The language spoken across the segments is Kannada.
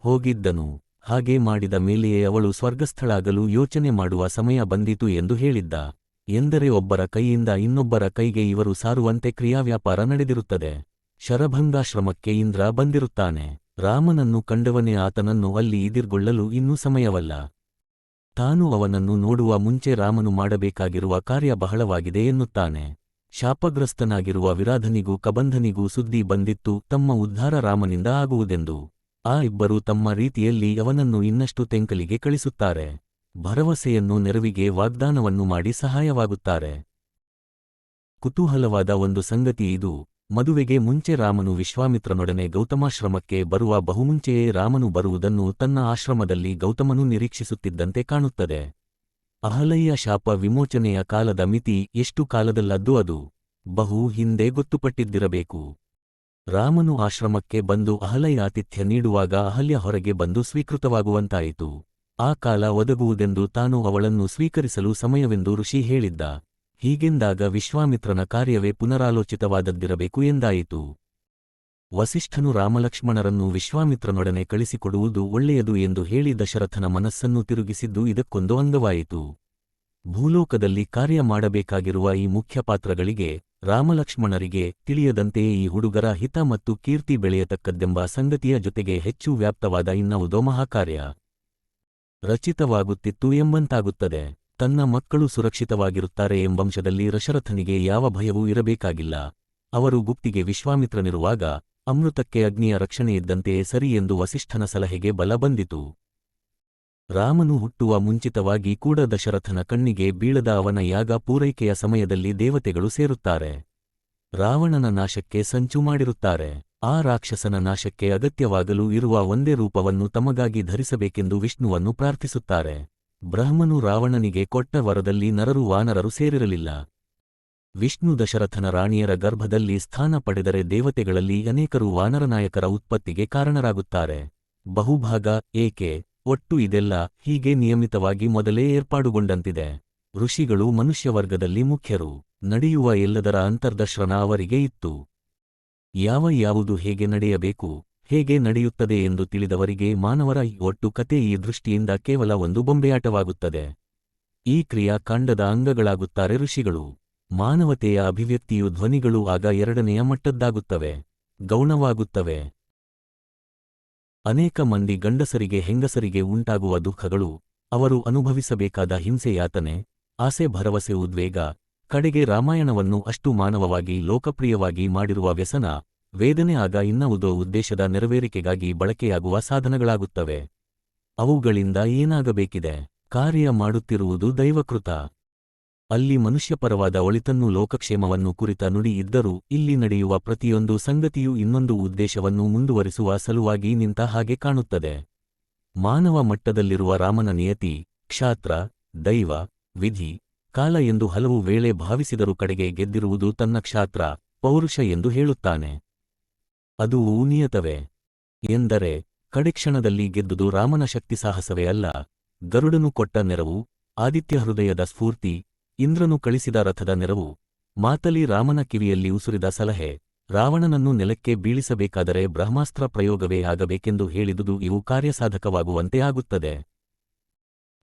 ಹೋಗಿದ್ದನು. ಹಾಗೆ ಮಾಡಿದ ಮೇಲೆಯೇ ಅವಳು ಸ್ವರ್ಗಸ್ಥಳಾಗಲು ಯೋಚನೆ ಮಾಡುವ ಸಮಯ ಬಂದಿತು ಎಂದು ಹೇಳಿದ್ದ. ಎಂದರೆ ಒಬ್ಬರ ಕೈಯಿಂದ ಇನ್ನೊಬ್ಬರ ಕೈಗೆ ಇವರು ಸಾರುವಂತೆ ಕ್ರಿಯಾವ್ಯಾಪಾರ ನಡೆದಿರುತ್ತದೆ. ಶರಭಂಗಾಶ್ರಮಕ್ಕೆ ಇಂದ್ರ ಬಂದಿರುತ್ತಾನೆ. ರಾಮನನ್ನು ಕಂಡವನೇ ಆತನನ್ನು ಅಲ್ಲಿ ಇದಿರ್ಗೊಳ್ಳಲು ಇನ್ನೂ ಸಮಯವಲ್ಲ. ತಾನು ಅವನನ್ನು ನೋಡುವ ಮುಂಚೆ ರಾಮನು ಮಾಡಬೇಕಾಗಿರುವ ಕಾರ್ಯ ಬಹಳವಾಗಿದೆ ಎನ್ನುತ್ತಾನೆ. ಶಾಪಗ್ರಸ್ತನಾಗಿರುವ ವಿರಾಧನಿಗೂ ಕಬಂಧನಿಗೂ ಸುದ್ದಿ ಬಂದಿತ್ತು. ತಮ್ಮ ಉದ್ಧಾರ ರಾಮನಿಂದ ಆಗುವುದೆಂದು. ಆ ಇಬ್ಬರು ತಮ್ಮ ರೀತಿಯಲ್ಲಿ ಅವನನ್ನು ಇನ್ನಷ್ಟು ತೆಂಕಲಿಗೆ ಕಳಿಸುತ್ತಾರೆ. ಭರವಸೆಯನ್ನು ನೆರವಿಗೆ ವಾಗ್ದಾನವನ್ನು ಮಾಡಿ ಸಹಾಯವಾಗುತ್ತಾರೆ. ಕುತೂಹಲವಾದ ಒಂದು ಸಂಗತಿ ಇದು. ಮದುವೆಗೆ ಮುಂಚೆ ರಾಮನು ವಿಶ್ವಾಮಿತ್ರನೊಡನೆ ಗೌತಮಾಶ್ರಮಕ್ಕೆ ಬರುವ ಬಹುಮುಂಚೆಯೇ ರಾಮನು ಬರುವುದನ್ನು ತನ್ನ ಆಶ್ರಮದಲ್ಲಿ ಗೌತಮನು ನಿರೀಕ್ಷಿಸುತ್ತಿದ್ದಂತೆ ಕಾಣುತ್ತದೆ. ಅಹಲಯ್ಯ ಶಾಪ ವಿಮೋಚನೆಯ ಕಾಲದ ಮಿತಿ ಎಷ್ಟು ಕಾಲದಲ್ಲದ್ದು ಅದು? ಬಹು ಹಿಂದೆ ಗೊತ್ತುಪಟ್ಟಿದ್ದಿರಬೇಕು. ರಾಮನು ಆಶ್ರಮಕ್ಕೆ ಬಂದು ಅಹಲ್ಯ ಆತಿಥ್ಯ ನೀಡುವಾಗ ಅಹಲ್ಯ ಹೊರಗೆ ಬಂದು ಸ್ವೀಕೃತವಾಗುವಂತಾಯಿತು. ಆ ಕಾಲ ಒದಗುವುದೆಂದು ತಾನು ಅವಳನ್ನು ಸ್ವೀಕರಿಸಲು ಸಮಯವೆಂದು ಋಷಿ ಹೇಳಿದ್ದ. ಹೀಗೆಂದಾಗ ವಿಶ್ವಾಮಿತ್ರನ ಕಾರ್ಯವೇ ಪುನರಾಲೋಚಿತವಾದದ್ದಿರಬೇಕು ಎಂದಾಯಿತು. ವಸಿಷ್ಠನು ರಾಮಲಕ್ಷ್ಮಣರನ್ನು ವಿಶ್ವಾಮಿತ್ರನೊಡನೆ ಕಳಿಸಿಕೊಡುವುದು ಒಳ್ಳೆಯದು ಎಂದು ಹೇಳಿ ದಶರಥನ ಮನಸ್ಸನ್ನು ತಿರುಗಿಸಿದ್ದು ಇದಕ್ಕೊಂದು ಅಂಗವಾಯಿತು. ಭೂಲೋಕದಲ್ಲಿ ಕಾರ್ಯ ಮಾಡಬೇಕಾಗಿರುವ ಈ ಮುಖ್ಯ ಪಾತ್ರಗಳಿಗೆ ರಾಮಲಕ್ಷ್ಮಣರಿಗೆ ತಿಳಿಯದಂತೆಯೇ ಈ ಹುಡುಗರ ಹಿತ ಮತ್ತು ಕೀರ್ತಿ ಬೆಳೆಯತಕ್ಕದ್ದೆಂಬ ಸಂಗತಿಯ ಜೊತೆಗೆ ಹೆಚ್ಚು ವ್ಯಾಪ್ತವಾದ ಇನ್ನವುದೋ ಮಹಾಕಾರ್ಯ. ರಚಿತವಾಗುತ್ತಿತ್ತು ಎಂಬಂತಾಗುತ್ತದೆ. ತನ್ನ ಮಕ್ಕಳು ಸುರಕ್ಷಿತವಾಗಿರುತ್ತಾರೆ ಎಂಬಂಶದಲ್ಲಿ ರಶರಥನಿಗೆ ಯಾವ ಭಯವೂ ಇರಬೇಕಾಗಿಲ್ಲ. ಅವರು ಗುಪ್ತಿಗೆ ವಿಶ್ವಾಮಿತ್ರನಿರುವಾಗ, ಅಮೃತಕ್ಕೆ ಅಗ್ನಿಯ ರಕ್ಷಣೆಯಿದ್ದಂತೆಯೇ ಸರಿ ಎಂದು ವಸಿಷ್ಠನ ಸಲಹೆಗೆ ಬಲ ಬಂದಿತು. ರಾಮನು ಹುಟ್ಟುವ ಮುಂಚಿತವಾಗಿ ಕೂಡ ದಶರಥನ ಕಣ್ಣಿಗೆ ಬೀಳದ ಅವನ ಯಾಗ ಪೂರೈಕೆಯ ಸಮಯದಲ್ಲಿ ದೇವತೆಗಳು ಸೇರುತ್ತಾರೆ. ರಾವಣನ ನಾಶಕ್ಕೆ ಸಂಚು ಮಾಡಿರುತ್ತಾರೆ. ಆ ರಾಕ್ಷಸನ ನಾಶಕ್ಕೆ ಅಗತ್ಯವಾಗಲು ಇರುವ ಒಂದೇ ರೂಪವನ್ನು ತಮಗಾಗಿ ಧರಿಸಬೇಕೆಂದು ವಿಷ್ಣುವನ್ನು ಪ್ರಾರ್ಥಿಸುತ್ತಾರೆ. ಬ್ರಹ್ಮನು ರಾವಣನಿಗೆ ಕೊಟ್ಟ ವರದಲ್ಲಿ ನರರು ವಾನರರು ಸೇರಿರಲಿಲ್ಲ. ವಿಷ್ಣು ದಶರಥನ ರಾಣಿಯರ ಗರ್ಭದಲ್ಲಿ ಸ್ಥಾನ ಪಡೆದರೆ ದೇವತೆಗಳಲ್ಲಿ ಅನೇಕರು ವಾನರನಾಯಕರ ಉತ್ಪತ್ತಿಗೆ ಕಾರಣರಾಗುತ್ತಾರೆ. ಬಹುಭಾಗ ಏಕೆ? ಒಟ್ಟು ಇದೆಲ್ಲ ಹೀಗೆ ನಿಯಮಿತವಾಗಿ ಮೊದಲೇ ಏರ್ಪಾಡುಗೊಂಡಂತಿದೆ. ಋಷಿಗಳು ಮನುಷ್ಯವರ್ಗದಲ್ಲಿ ಮುಖ್ಯರು, ನಡೆಯುವ ಎಲ್ಲದರ ಅಂತರ್ದರ್ಶನ ಅವರಿಗೆ ಇತ್ತು. ಯಾವ ಯಾವುದು ಹೇಗೆ ನಡೆಯಬೇಕು, ಹೇಗೆ ನಡೆಯುತ್ತದೆ ಎಂದು ತಿಳಿದವರಿಗೆ ಮಾನವರ ಒಟ್ಟು ಕತೆ ಈ ದೃಷ್ಟಿಯಿಂದ ಕೇವಲ ಒಂದು ಬೊಂಬೆಯಾಟವಾಗುತ್ತದೆ. ಈ ಕ್ರಿಯಾಕಾಂಡದ ಅಂಗಗಳಾಗುತ್ತಾರೆ ಋಷಿಗಳು. ಮಾನವತೆಯ ಅಭಿವ್ಯಕ್ತಿಯು ಧ್ವನಿಗಳು ಆಗ ಎರಡನೆಯ ಮಟ್ಟದ್ದಾಗುತ್ತವೆ. ಗೌಣವಾಗುತ್ತವೆ. ಅನೇಕ ಮಂದಿ ಗಂಡಸರಿಗೆ ಹೆಂಗಸರಿಗೆ ಉಂಟಾಗುವ ದುಃಖಗಳು ಅವರು ಅನುಭವಿಸಬೇಕಾದ ಹಿಂಸೆಯಾತನೆ, ಆಸೆ ಭರವಸೆ ಉದ್ವೇಗ, ಕಡೆಗೆ ರಾಮಾಯಣವನ್ನು ಅಷ್ಟು ಮಾನವವಾಗಿ ಲೋಕಪ್ರಿಯವಾಗಿ ಮಾಡಿರುವ ವ್ಯಸನ, ವೇದನೆ ಆಗ ಇನ್ನವುದೋ ಉದ್ದೇಶದ ನೆರವೇರಿಕೆಗಾಗಿ ಬಳಕೆಯಾಗುವ ಸಾಧನಗಳಾಗುತ್ತವೆ. ಅವುಗಳಿಂದ ಏನಾಗಬೇಕಿದೆ? ಕಾರ್ಯ ಮಾಡುತ್ತಿರುವುದು ದೈವಕೃತ. ಅಲ್ಲಿ ಮನುಷ್ಯಪರವಾದ ಒಳಿತನ್ನು ಲೋಕಕ್ಷೇಮವನ್ನು ಕುರಿತ ನುಡಿ ಇದ್ದರೂ ಇಲ್ಲಿ ನಡೆಯುವ ಪ್ರತಿಯೊಂದು ಸಂಗತಿಯೂ ಇನ್ನೊಂದು ಉದ್ದೇಶವನ್ನು ಮುಂದುವರಿಸುವ ಸಲುವಾಗಿ ನಿಂತ ಹಾಗೆ ಕಾಣುತ್ತದೆ. ಮಾನವ ಮಟ್ಟದಲ್ಲಿರುವ ರಾಮನ ನಿಯತಿ, ಕ್ಷಾತ್ರ, ದೈವ, ವಿಧಿ, ಕಾಲ ಎಂದು ಹಲವು ವೇಳೆ ಭಾವಿಸಿದರೂ ಕಡೆಗೆ ಗೆದ್ದಿರುವುದು ತನ್ನ ಕ್ಷಾತ್ರ, ಪೌರುಷ ಎಂದು ಹೇಳುತ್ತಾನೆ. ಅದು ನಿಯತವೇ ಎಂದರೆ, ಕಡೆಕ್ಷಣದಲ್ಲಿ ಗೆದ್ದುದು ರಾಮನ ಶಕ್ತಿ ಸಾಹಸವೇ ಅಲ್ಲ. ಗರುಡನು ಕೊಟ್ಟ ನೆರವು, ಆದಿತ್ಯ ಹೃದಯದ ಸ್ಫೂರ್ತಿ ಇಂದ್ರನು ಕಳಿಸಿದ ರಥದ ನೆರವು ಮಾತಲಿ ರಾಮನ ಕಿವಿಯಲ್ಲಿ ಉಸುರಿದ ಸಲಹೆ, ರಾವಣನನ್ನು ನೆಲಕ್ಕೆ ಬೀಳಿಸಬೇಕಾದರೆ ಬ್ರಹ್ಮಾಸ್ತ್ರ ಪ್ರಯೋಗವೇ ಆಗಬೇಕೆಂದು ಹೇಳಿದುದು ಇವು ಕಾರ್ಯಸಾಧಕವಾಗುವಂತೆ ಆಗುತ್ತದೆ.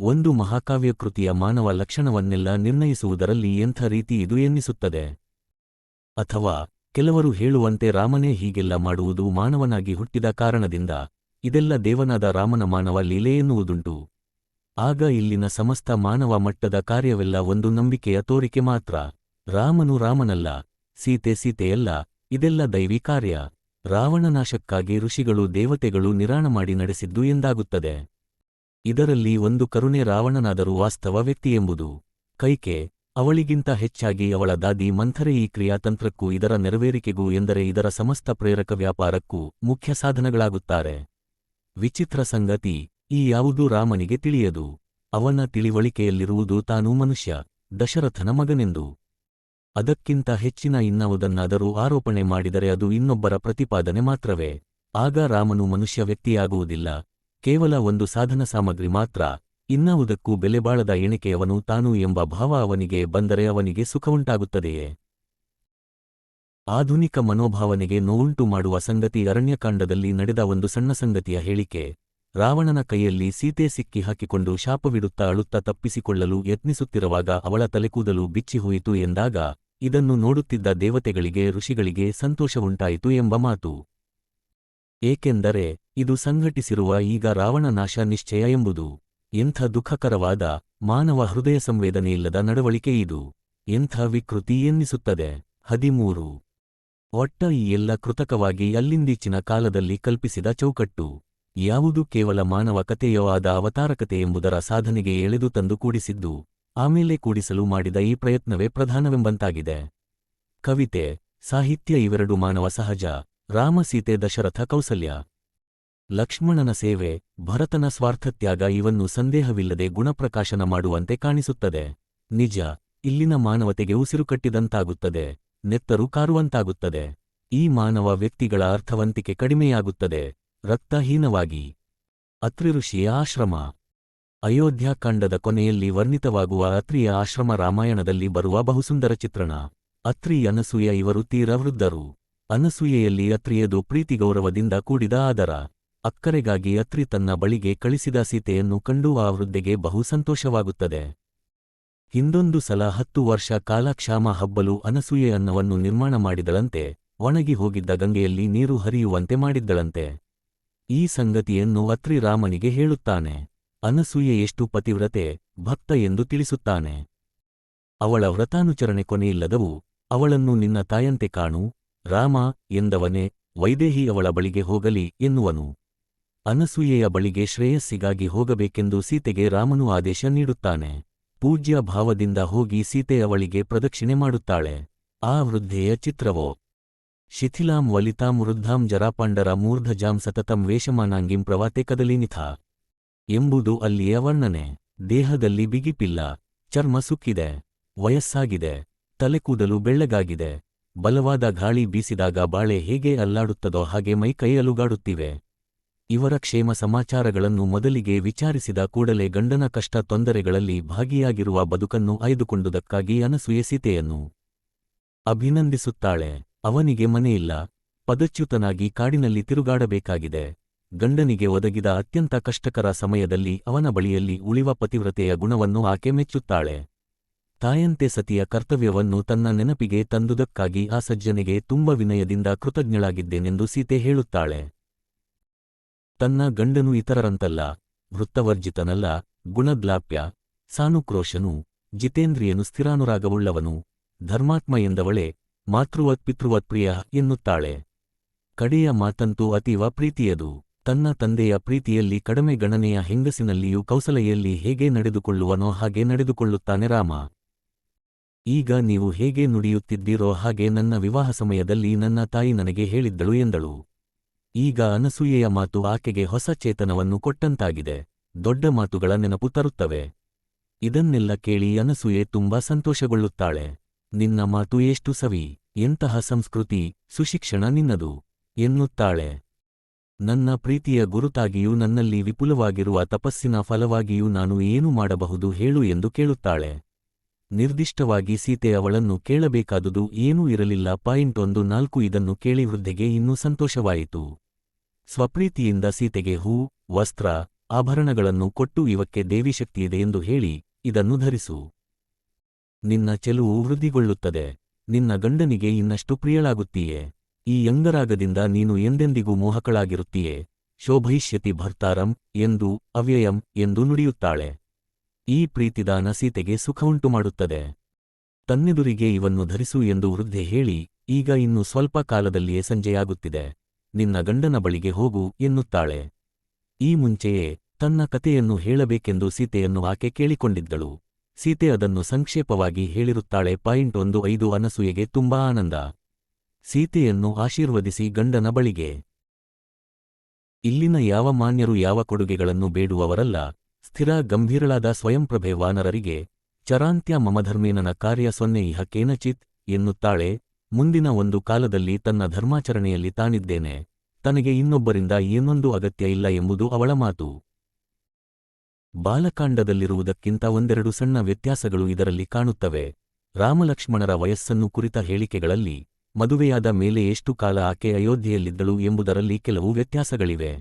ಒಂದು ಮಹಾಕಾವ್ಯ ಕೃತಿಯ ಮಾನವ ಲಕ್ಷಣವನ್ನೆಲ್ಲ ನಿರ್ಣಯಿಸುವುದರಲ್ಲಿ ಎಂಥ ರೀತಿ ಇದು ಎನ್ನಿಸುತ್ತದೆ? ಅಥವಾ ಕೆಲವರು ಹೇಳುವಂತೆ ರಾಮನೇ ಹೀಗೆಲ್ಲ ಮಾಡುವುದು ಮಾನವನಾಗಿ ಹುಟ್ಟಿದ ಕಾರಣದಿಂದ ಇದೆಲ್ಲ ದೇವನಾದ ರಾಮನ ಮಾನವ ಲೀಲೆ ಎನ್ನುವುದುಂಟು. ಆಗ ಇಲ್ಲಿನ ಸಮಸ್ತ ಮಾನವ ಮಟ್ಟದ ಕಾರ್ಯವೆಲ್ಲ ಒಂದು ನಂಬಿಕೆಯ ತೋರಿಕೆ ಮಾತ್ರ. ರಾಮನು ರಾಮನಲ್ಲ, ಸೀತೆ ಸೀತೆಯಲ್ಲ, ಇದೆಲ್ಲ ದೈವಿ ಕಾರ್ಯ. ರಾವಣನಾಶಕ್ಕಾಗಿ ಋಷಿಗಳು ದೇವತೆಗಳು ನಿರಾಣ ಮಾಡಿ ನಡೆಸಿದ್ದು ಎಂದಾಗುತ್ತದೆ. ಇದರಲ್ಲಿ ಒಂದು ಕರುಣೆ ರಾವಣನಾದರೂ ವಾಸ್ತವ ವ್ಯಕ್ತಿ ಎಂಬುದು. ಕೈಕೆ, ಅವಳಿಗಿಂತ ಹೆಚ್ಚಾಗಿ ಅವಳ ದಾದಿ ಮಂಥರೆ ಈ ಕ್ರಿಯಾತಂತ್ರಕ್ಕೂ ಇದರ ನೆರವೇರಿಕೆಗೂ ಎಂದರೆ ಇದರ ಸಮಸ್ತ ಪ್ರೇರಕ ವ್ಯಾಪಾರಕ್ಕೂ ಮುಖ್ಯ ಸಾಧನಗಳಾಗುತ್ತಾರೆ. ವಿಚಿತ್ರ ಸಂಗತಿ. ಈ ಯಾವುದೂ ರಾಮನಿಗೆ ತಿಳಿಯದು. ಅವನ ತಿಳಿವಳಿಕೆಯಲ್ಲಿರುವುದು ತಾನು ಮನುಷ್ಯ, ದಶರಥನ ಮಗನೆಂದು. ಅದಕ್ಕಿಂತ ಹೆಚ್ಚಿನ ಇನ್ನವುದನ್ನಾದರೂ ಆರೋಪಣೆ ಮಾಡಿದರೆ ಅದು ಇನ್ನೊಬ್ಬರ ಪ್ರತಿಪಾದನೆ ಮಾತ್ರವೇ. ಆಗ ರಾಮನು ಮನುಷ್ಯ ವ್ಯಕ್ತಿಯಾಗುವುದಿಲ್ಲ. ಕೇವಲ ಒಂದು ಸಾಧನ ಸಾಮಗ್ರಿ ಮಾತ್ರ. ಇನ್ನಾವುದಕ್ಕೂ ಬೆಲೆಬಾಳದ ಎಣಿಕೆಯವನು ತಾನು ಎಂಬ ಭಾವ ಅವನಿಗೆ ಬಂದರೆ ಅವನಿಗೆ ಸುಖವುಂಟಾಗುತ್ತದೆಯೇ? ಆಧುನಿಕ ಮನೋಭಾವನೆಗೆ ನೋವುಂಟು ಮಾಡುವ ಸಂಗತಿ ಅರಣ್ಯಕಾಂಡದಲ್ಲಿ ನಡೆದ ಒಂದು ಸಣ್ಣ ಸಂಗತಿಯ ಹೇಳಿಕೆ. ರಾವಣನ ಕೈಯಲ್ಲಿ ಸೀತೆ ಸಿಕ್ಕಿ ಹಾಕಿಕೊಂಡು ಶಾಪವಿಡುತ್ತಾ ಅಳುತ್ತಾ ತಪ್ಪಿಸಿಕೊಳ್ಳಲು ಯತ್ನಿಸುತ್ತಿರುವಾಗ ಅವಳ ತಲೆಕೂದಲು ಬಿಚ್ಚಿಹೋಯಿತು ಎಂದಾಗ ಇದನ್ನು ನೋಡುತ್ತಿದ್ದ ದೇವತೆಗಳಿಗೆ ಋಷಿಗಳಿಗೆ ಸಂತೋಷವುಂಟಾಯಿತು ಎಂಬ ಮಾತು. ಏಕೆಂದರೆ ಇದು ಸಂಘಟಿಸಿರುವ ಈಗ ರಾವಣ ನಾಶ ನಿಶ್ಚಯ ಎಂಬುದು. ಎಂಥ ದುಃಖಕರವಾದ ಮಾನವ ಹೃದಯ ಸಂವೇದನೆಯಿಲ್ಲದ ನಡವಳಿಕೆ ಇದು. ಎಂಥ ವಿಕೃತಿ ಎನ್ನಿಸುತ್ತದೆ. ಹದಿಮೂರು. ಒಟ್ಟ ಈ ಎಲ್ಲ ಕೃತಕವಾಗಿ ಅಲ್ಲಿಂದೀಚಿನ ಕಾಲದಲ್ಲಿ ಕಲ್ಪಿಸಿದ ಚೌಕಟ್ಟು. ಯಾವುದು ಕೇವಲ ಮಾನವ ಕಥೆಯೋ ಆದ ಅವತಾರಕತೆ ಎಂಬುದರ ಸಾಧನೆಗೆ ಎಳೆದು ತಂದು ಕೂಡಿಸಿದ್ದು ಆಮೇಲೆ ಕೂಡಿಸಲು ಮಾಡಿದ ಈ ಪ್ರಯತ್ನವೇ ಪ್ರಧಾನವೆಂಬಂತಾಗಿದೆ. ಕವಿತೆ, ಸಾಹಿತ್ಯ ಇವೆರಡು ಮಾನವ ಸಹಜ ರಾಮಸೀತೆ ದಶರಥ ಕೌಸಲ್ಯ. ಲಕ್ಷ್ಮಣನ ಸೇವೆ, ಭರತನ ಸ್ವಾರ್ಥತ್ಯಾಗ ಇವನ್ನು ಸಂದೇಹವಿಲ್ಲದೆ ಗುಣಪ್ರಕಾಶನ ಮಾಡುವಂತೆ ಕಾಣಿಸುತ್ತದೆ. ನಿಜ, ಇಲ್ಲಿನ ಮಾನವತೆಗೆ ಉಸಿರುಕಟ್ಟಿದಂತಾಗುತ್ತದೆ ನೆತ್ತರು ಕಾರುವಂತಾಗುತ್ತದೆ. ಈ ಮಾನವ ವ್ಯಕ್ತಿಗಳ ಅರ್ಥವಂತಿಕೆ ಕಡಿಮೆಯಾಗುತ್ತದೆ. ರಕ್ತಹೀನವಾಗಿ. ಅತ್ರಿಋಷಿಯ ಆಶ್ರಮ. ಅಯೋಧ್ಯಾಖಂಡದ ಕೊನೆಯಲ್ಲಿ ವರ್ಣಿತವಾಗುವ ಅತ್ರಿಯ ಆಶ್ರಮ ರಾಮಾಯಣದಲ್ಲಿ ಬರುವ ಬಹುಸುಂದರ ಚಿತ್ರಣ. ಅತ್ರಿ ಅನಸೂಯ ಇವರು ತೀರ ವೃದ್ಧರು ಅನಸೂಯೆಯಲ್ಲಿ ಅತ್ರಿಯದು ಪ್ರೀತಿಗೌರವದಿಂದ ಕೂಡಿದ ಆದರ. ಅಕ್ಕರೆಗಾಗಿ ಅತ್ರಿ ತನ್ನ ಬಳಿಗೆ ಕಳಿಸಿದ ಸೀತೆಯನ್ನು ಕಂಡು ಆ ವೃದ್ಧೆಗೆ ಬಹು ಸಂತೋಷವಾಗುತ್ತದೆ. ಹಿಂದೊಂದು ಸಲ ಹತ್ತು ವರ್ಷ ಕಾಲ ಕ್ಷಾಮ ಹಬ್ಬಲು ಅನಸೂಯೆ ಅನ್ನವನ್ನು ನಿರ್ಮಾಣ ಮಾಡಿದಳಂತೆ, ಒಣಗಿ ಹೋಗಿದ್ದ ಗಂಗೆಯಲ್ಲಿ ನೀರು ಹರಿಯುವಂತೆ ಮಾಡಿದ್ದಳಂತೆ. ಈ ಸಂಗತಿಯನ್ನು ಅತ್ರಿ ರಾಮನಿಗೆ ಹೇಳುತ್ತಾನೆ. ಅನಸೂಯೆ ಎಷ್ಟು ಪತಿವ್ರತೆ, ಭಕ್ತ ಎಂದು ತಿಳಿಸುತ್ತಾನೆ. ಅವಳ ವ್ರತಾನುಚರಣೆ ಕೊನೆಯಿಲ್ಲದವು, ಅವಳನ್ನು ನಿನ್ನ ತಾಯಂತೆ ಕಾಣು, ರಾಮ, ಎಂದವನೇ, ವೈದೇಹಿ ಅವಳ ಬಳಿಗೆ ಹೋಗಲಿ ಎನ್ನುವನು. ಅನಸೂಯೆಯ ಬಳಿಗೆ ಶ್ರೇಯಸ್ಸಿಗಾಗಿ ಹೋಗಬೇಕೆಂದು ಸೀತೆಗೆ ರಾಮನು ಆದೇಶ ನೀಡುತ್ತಾನೆ. ಪೂಜ್ಯ ಭಾವದಿಂದ ಹೋಗಿ ಸೀತೆ ಅವಳಿಗೆ ಪ್ರದಕ್ಷಿಣೆ ಮಾಡುತ್ತಾಳೆ. ಆ ವೃದ್ಧೆಯ ಚಿತ್ರವೋ? ಶಿಥಿಲಾಂ ವಲಿತಾಂ ವೃದ್ಧಾಂ ಜರಾಪಾಂಡರ ಮೂರ್ಧಜಾಂ ಸತತಂ ವೇಷಮಾನಾಂಗಿಂ ಪ್ರವಾತೆ ಕದಲಿನಿಥ ಎಂಬುದು ಅಲ್ಲಿಯ ವರ್ಣನೆ. ದೇಹದಲ್ಲಿ ಬಿಗಿಪಿಲ್ಲ. ಚರ್ಮ ಸುಕ್ಕಿದೆ. ವಯಸ್ಸಾಗಿದೆ. ತಲೆಕೂದಲು ಬೆಳ್ಳಗಾಗಿದೆ. ಬಲವಾದ ಗಾಳಿ ಬೀಸಿದಾಗ ಬಾಳೆ ಹೇಗೆ ಅಲ್ಲಾಡುತ್ತದೋ ಹಾಗೆ ಮೈಕೈ ಅಲುಗಾಡುತ್ತಿವೆ. ಇವರ ಕ್ಷೇಮ ಸಮಾಚಾರಗಳನ್ನು ಮೊದಲಿಗೆ ವಿಚಾರಿಸಿದ ಕೂಡಲೇ ಗಂಡನ ಕಷ್ಟ ತೊಂದರೆಗಳಲ್ಲಿ ಭಾಗಿಯಾಗಿರುವ ಬದುಕನ್ನು ಆಯ್ದುಕೊಂಡುದಕ್ಕಾಗಿ ಅನಸೂಯೆ ಸೀತೆಯನ್ನು ಅಭಿನಂದಿಸುತ್ತಾಳೆ. ಅವನಿಗೆ ಮನೆಯಿಲ್ಲ, ಪದಚ್ಯುತನಾಗಿ ಕಾಡಿನಲ್ಲಿ ತಿರುಗಾಡಬೇಕಾಗಿದೆ. ಗಂಡನಿಗೆ ಒದಗಿದ ಅತ್ಯಂತ ಕಷ್ಟಕರ ಸಮಯದಲ್ಲಿ ಅವನ ಬಳಿಯಲ್ಲಿ ಉಳಿವ ಪತಿವ್ರತೆಯ ಗುಣವನ್ನು ಆಕೆ ಮೆಚ್ಚುತ್ತಾಳೆ. ತಾಯಂತೆ ಸತಿಯ ಕರ್ತವ್ಯವನ್ನು ತನ್ನ ನೆನಪಿಗೆ ತಂದುದಕ್ಕಾಗಿ ಆ ಸಜ್ಜನಿಗೆ ತುಂಬ ವಿನಯದಿಂದ ಕೃತಜ್ಞಳಾಗಿದ್ದೇನೆಂದು ಸೀತೆ ಹೇಳುತ್ತಾಳೆ. ತನ್ನ ಗಂಡನು ಇತರರಂತಲ್ಲ, ವೃತ್ತವರ್ಜಿತನಲ್ಲ ಗುಣಗ್ಲಾಪ್ಯ ಸಾನುಕ್ರೋಶನು, ಜಿತೇಂದ್ರಿಯನು ಸ್ಥಿರಾನುರಾಗವುಳ್ಳವನು, ಧರ್ಮಾತ್ಮ ಎಂದವಳೆ ಮಾತೃವತ್ ಪಿತೃವತ್ ಪ್ರಿಯ ಎನ್ನುತ್ತಾಳೆ. ಕಡೆಯ ಮಾತಂತೂ ಅತೀವ ಪ್ರೀತಿಯದು. ತನ್ನ ತಂದೆಯ ಪ್ರೀತಿಯಲ್ಲಿ ಕಡಿಮೆ ಗಣನೆಯ ಹೆಂಗಸಿನಲ್ಲಿಯೂ ಕೌಸಲೆಯಲ್ಲಿ ಹೇಗೆ ನಡೆದುಕೊಳ್ಳುವನೋ ಹಾಗೆ ನಡೆದುಕೊಳ್ಳುತ್ತಾನೆ ರಾಮ. ಈಗ ನೀವು ಹೇಗೆ ನುಡಿಯುತ್ತಿದ್ದೀರೋ ಹಾಗೆ ನನ್ನ ವಿವಾಹ ಸಮಯದಲ್ಲಿ ನನ್ನ ತಾಯಿ ನನಗೆ ಹೇಳಿದ್ದಳು ಎಂದಳು. ಈಗ ಅನಸೂಯೆಯ ಮಾತು ಆಕೆಗೆ ಹೊಸ ಚೇತನವನ್ನು ಕೊಟ್ಟಂತಾಗಿದೆ. ದೊಡ್ಡ ಮಾತುಗಳ ನೆನಪು ತರುತ್ತವೆ. ಇದನ್ನೆಲ್ಲ ಕೇಳಿ ಅನಸೂಯೆ ತುಂಬಾ ಸಂತೋಷಗೊಳ್ಳುತ್ತಾಳೆ. ನಿನ್ನ ಮಾತು ಎಷ್ಟು ಸವಿ, ಎಂತಹ ಸಂಸ್ಕೃತಿ, ಸುಶಿಕ್ಷಣ ನಿನ್ನದು, ಎನ್ನುತ್ತಾಳೆ. ನನ್ನ ಪ್ರೀತಿಯ ಗುರುತಾಗಿಯೂ ನನ್ನಲ್ಲಿ ವಿಪುಲವಾಗಿರುವ ತಪಸ್ಸಿನ ಫಲವಾಗಿಯೂ ನಾನು ಏನು ಮಾಡಬಹುದು ಹೇಳು ಎಂದು ಕೇಳುತ್ತಾಳೆ. ನಿರ್ದಿಷ್ಟವಾಗಿ ಸೀತೆ ಅವಳನ್ನು ಕೇಳಬೇಕಾದುದು ಏನೂ ಇರಲಿಲ್ಲ. ಪಾಯಿಂಟ್ ಒಂದು ನಾಲ್ಕು ಇದನ್ನು ಕೇಳಿ ವೃದ್ಧೆಗೆ ಇನ್ನೂ ಸಂತೋಷವಾಯಿತು. ಸ್ವಪ್ರೀತಿಯಿಂದ ಸೀತೆಗೆ ಹೂ, ವಸ್ತ್ರ, ಆಭರಣಗಳನ್ನು ಕೊಟ್ಟು ಇವಕ್ಕೆ ದೇವಿಶಕ್ತಿಯಿದೆ ಎಂದು ಹೇಳಿ, ಇದನ್ನು ಧರಿಸು. ನಿನ್ನ ಚೆಲುವು ವೃದ್ಧಿಗೊಳ್ಳುತ್ತದೆ. ನಿನ್ನ ಗಂಡನಿಗೆ ಇನ್ನಷ್ಟು ಪ್ರಿಯಳಾಗುತ್ತೀಯೇ. ಈ ಯಂಗರಾಗದಿಂದ ನೀನು ಎಂದೆಂದಿಗೂ ಮೋಹಕಳಾಗಿರುತ್ತೀಯೇ. ಶೋಭಯಿಷ್ಯತಿ ಭರ್ತಾರಂ ಎಂದು ಅವ್ಯಯಂ ಎಂದು ನುಡಿಯುತ್ತಾಳೆ. ಈ ಪ್ರೀತಿದಾನ ಸೀತೆಗೆ ಸುಖವುಂಟು ಮಾಡುತ್ತದೆ ತನ್ನೆದುರಿಗೆ ಇವನ್ನು ಧರಿಸು ಎಂದು ವೃದ್ಧೆ ಹೇಳಿ, ಈಗ ಇನ್ನು ಸ್ವಲ್ಪ ಕಾಲದಲ್ಲಿಯೇ ಸಂಜೆಯಾಗುತ್ತಿದೆ. ನಿನ್ನ ಗಂಡನ ಬಳಿಗೆ ಹೋಗು ಎನ್ನುತ್ತಾಳೆ. ಈ ಮುಂಚೆಯೇ ತನ್ನ ಕತೆಯನ್ನು ಹೇಳಬೇಕೆಂದು ಸೀತೆಯನ್ನು ಆಕೆ ಕೇಳಿಕೊಂಡಿದ್ದಳು. ಸೀತೆ ಅದನ್ನು ಸಂಕ್ಷೇಪವಾಗಿ ಹೇಳಿರುತ್ತಾಳೆ. ಪಾಯಿಂಟ್ ಒಂದು, ಐದು, ಅನಸೂಯೆಗೆ ತುಂಬಾ ಆನಂದ. ಸೀತೆಯನ್ನು ಆಶೀರ್ವದಿಸಿ ಗಂಡನ ಬಳಿಗೆ. ಇಲ್ಲಿನ ಯಾವ ಮಾನ್ಯರು ಯಾವ ಕೊಡುಗೆಗಳನ್ನು ಬೇಡುವವರಲ್ಲ. ಸ್ಥಿರ, ಗಂಭೀರಳಾದ ಸ್ವಯಂಪ್ರಭೆ ವಾನರರಿಗೆ, ಚರಾಂತ್ಯ ಮಮಧರ್ಮೇನನ ಕಾರ್ಯ ಸೊನ್ನೆ ಇಹ ಕೇನಚಿತ್ ಎನ್ನುತ್ತಾಳೆ. ಮುಂದಿನ ಒಂದು ಕಾಲದಲ್ಲಿ ತನ್ನ ಧರ್ಮಾಚರಣೆಯಲ್ಲಿ ತಾನಿದ್ದೇನೆ. ತನಗೆ ಇನ್ನೊಬ್ಬರಿಂದ ಏನೊಂದು ಅಗತ್ಯ ಇಲ್ಲ ಎಂಬುದು ಅವಳ ಮಾತು. ಬಾಲಕಾಂಡದಲ್ಲಿರುವುದಕ್ಕಿಂತ ಒಂದೆರಡು ಸಣ್ಣ ವ್ಯತ್ಯಾಸಗಳು ಇದರಲ್ಲಿ ಕಾಣುತ್ತವೆ. ರಾಮಲಕ್ಷ್ಮಣರ ವಯಸ್ಸನ್ನು ಕುರಿತ ಹೇಳಿಕೆಗಳಲ್ಲಿ ಮದುವೆಯಾದ ಮೇಲೆ ಎಷ್ಟು ಕಾಲ ಆಕೆ ಅಯೋಧ್ಯೆಯಲ್ಲಿದ್ದಳು ಎಂಬುದರಲ್ಲಿ ಕೆಲವು ವ್ಯತ್ಯಾಸಗಳಿವೆ.